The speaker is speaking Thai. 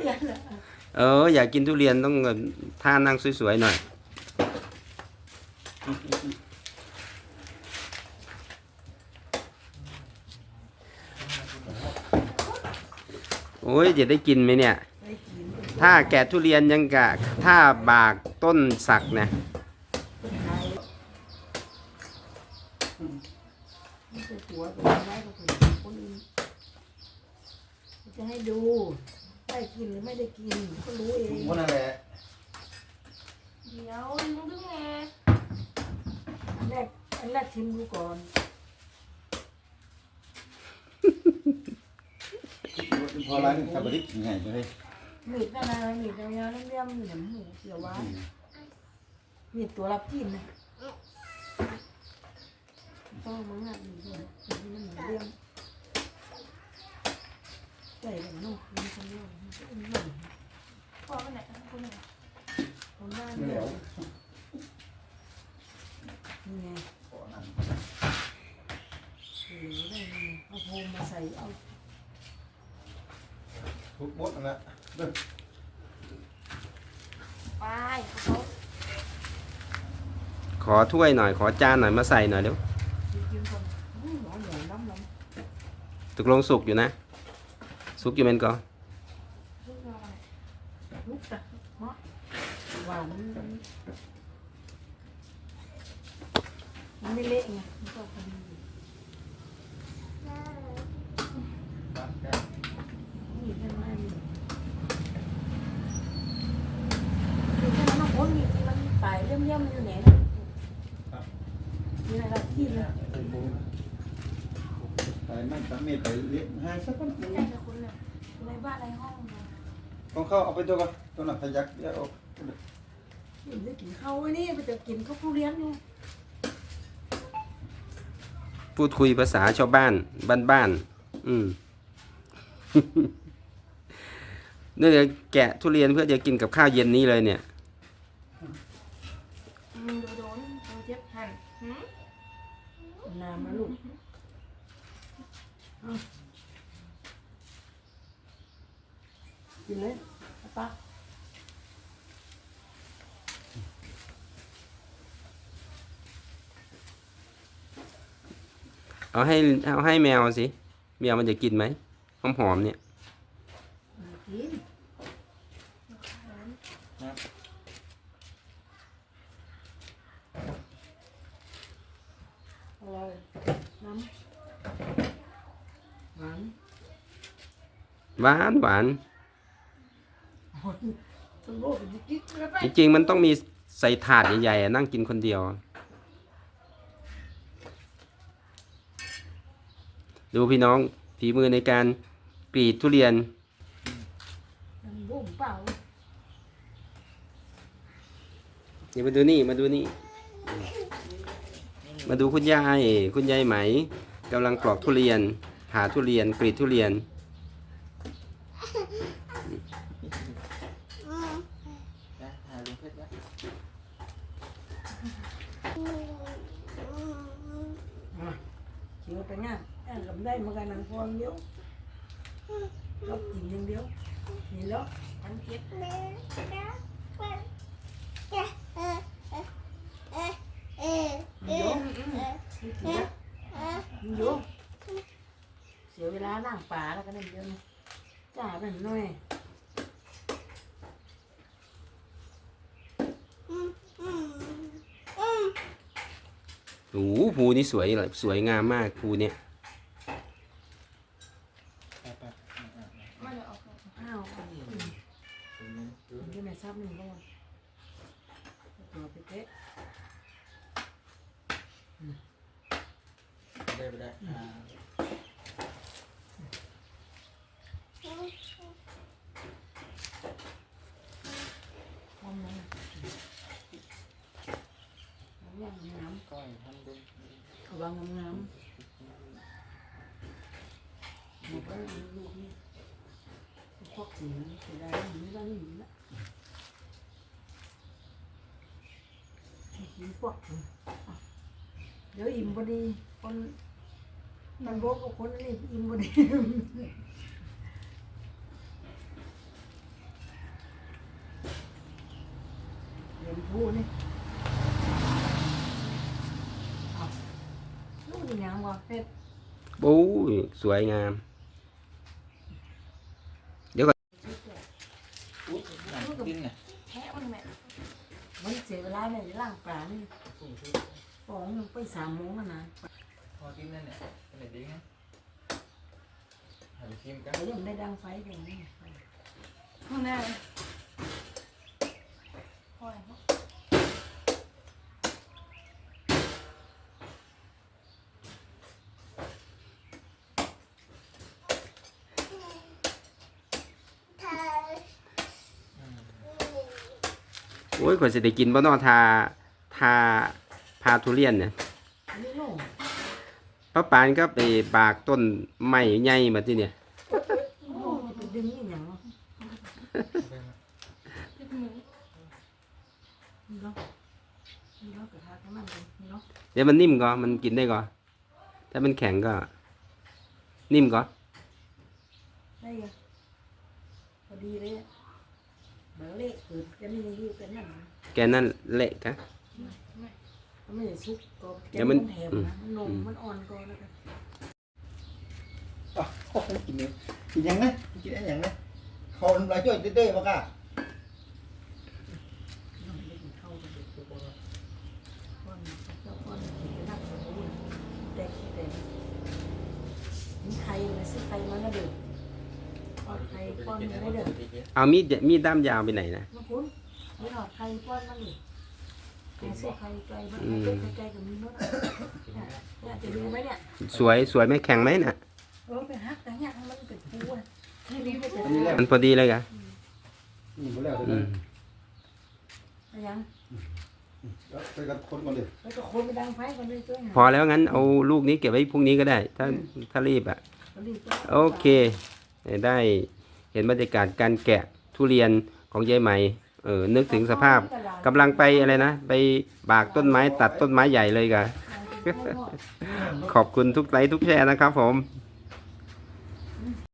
เรียนเหรอเอออยากกินทุเรียนต้องท่านั่งสวยๆหน่อย โอ้ยจะได้กินไหมเนี่ย ได้กินถ้าแกะทุเรียนยังกะถ้าบากต้นสักนะเนไทยไม่ใช่ตัวตัวไว้ก็คนอื่นจะให้ดู ได้กินหรือไม่ได้กินก็รู้เองคนนั่นแหละเดี๋ยวลุงดึงไงอันแรกอันแรกชิมดูก่อนพอร้านขับรถยังไงไปเลยมีดนั่นนะมีดยาวๆเลี่ยมๆเหนียมหมูเสียวหวานมีดตัวรับกินนะต้องมังอะมีด้วยมีมันเหมือนเลี่ยมใส่แบบนุ่มมีคนเดียวมัน พ่อไปไหนคุณไหน้านไม่เนี่เหลวนี่ไงขอนั่นหรือได้ไงเอาโฟมมาใส่เอาทุกบดนั่นแหละเด้อไปเขาขอถ้วยหน่อยขอจานหน่อยมาใส่หน่อยเดี๋ยวกินคนหนอนหนอนน้ำน้ตกลงสุกอยู่นะ สุกอยู่เป็นก็ลูกเราอะไรำ ลุกจ้ะเนาะหวานมันไม่เละไงมันก็พอดีนี่ใช่ไหมนี่นี่ใช่ไหมน้องโอ๊ตนี่มันตายเลี่ยมๆมันอยู่ไหนนะมีอะไรที่เลยไปไม่สามเมตรไปเลี้ยงให้สักคนไม่ใจจะคุณเลยในบ้านในห้อง ของเข้าเอาไปตัวกันตัวนั้นพยักเดี๋ยวเอากินได้กินข้าวไว้นี่ไปจะกินข้าวผู้เลี้ยงอยู่พูดคุยภาษาชาวบ้านบ้านๆอืมเนี่ยเดี๋ยวแกะทุเรียนเพื่อจะกินกับข้าวเย็นนี้เลยเนี่ยมือโดนโดนเจ็บหันหืมน้ำนะลูกเอา กินเลยเอาปะเอาให้เอาให้แมวสิ แมวมันจะกินไหมหอมหอมๆเนี่ยมากินอร่อยน้ำหวานหวานหวานทั้งโลกมัน จริงๆมันต้องมีใส่ถาดใหญ่ๆนั่งกินคนเดียว ดูพี่น้องฝีมือในการกรีดทุเรียนมันบุ้มเปล่าเดี๋ยวมาดูนี่มาดูนี่ มาดูคุณยาย คุณยายไหมกำลังปลอกทุเรียน หาทุเรียนกรีดทุเรียน เชียวไปงานแอนกับได้มากันนังพรเดียวรบกินอย่างเดียวนี่แล้ว อันเจ็บ มัน โอ้โหภูนี่สวยเลยสวยงามมากภูเนี่ยอ้าวคนนี้มันจะไหนซับหนึ่งบ้างตัวไปเตะได้ไปได้ อยพันดุระวังงามๆหมดแล้วลูกนี่ควักหนีเสียดายหนีแล้วหนีละหนีควักเดี๋ยวอิ่มพอดีคนมันโบกับคนนี่อิ่มพอดีเดี๋ยวพูดนี่ ลูกยังบ่เป็ดบู๊ยสวยงามกินน่ะแค่มันแม่มันเสียเวลาเนี่ยล่างปลานี่ฟองมันไปสามโมงแล้วนะพอกินนั่นเนี่ยอะไรดีไงหาไปชิมกัน แต่ยังได้ดังไฟอย่างนี้ข้างหน้าเลยพอแล้ว โอ้ยกว่าจะได้กินบ่เนอทาทาพาทุเรียนเนี่ยอันนี้โล่งป้าปานก็ไปบากต้นไม้ใหญ่มาที่เนี่ยโล่งจะไปดึงนี่อย่างเนาะพี่หมูนี่เนาะนี่เนาะกระทะให้มันเลยนี่เนาะเดี๋ยวมันนิ่มก็มันกินได้ก็ถ้ามันแข็งก็ นิ่มก็ได้ยังพอดีเลย เบอร์เล็กเกิดกันนี่ยังอยู่กันนั่นนะแกนั่นเละกะ มันไม่ได้ซุกก็เดี๋ยวมันแถมนะมันนมมันอ่อนก่อนแล้วกันอ๋อกินเนี่ยกินยังไงกินอะไรยังไงเขาทำลายจ้อยเต้ๆมากะน้องเล็กมันเข้าไปเด็กตัวก้อนเจ้าก้อนกินกันนั่งสมบูรณ์แต่แต่นี่ไข่เลยซื้อไข่มาแล้วเด้อก้อน ไข่ก้อนมันได้เด้อเอามีดมีดด้ามยาวไปไหนนะมาคุณไม่หอดไข่ก้อนมันนี่ไข่ซื้อไข่ไก่บ้างไข่ไก่กับมีมดเนี่ยเนี่ยจะดูไหมเนี่ยสวยสวยไหมแข็งไหมน่ะเออไปฮักแต่เนี่ยมันเป็นปูอะนี่นี่ไม่ใช่อันนี้แหละมันพอดีเลยกะนี่หมดแล้วอืเลยมยังแล้วไปกับคนก่อนเลยแล้วก็คนไปดังไฟกันเลยจ้วยพอแล้วงั้นเอาลูกนี้เก็บไว้พรุ่งนี้ก็ได้ ถ้าถ้ารีบอะโอเค ได้ เห็นบรรยากาศการแกะทุเรียนของยายไหมเออนึกถึงสภาพกำลังไปอะไรนะ ไปบากต้นไม้ตัดต้นไม้ใหญ่เลยกะขอบคุณทุกไลค์ทุกแชร์นะครับผมเ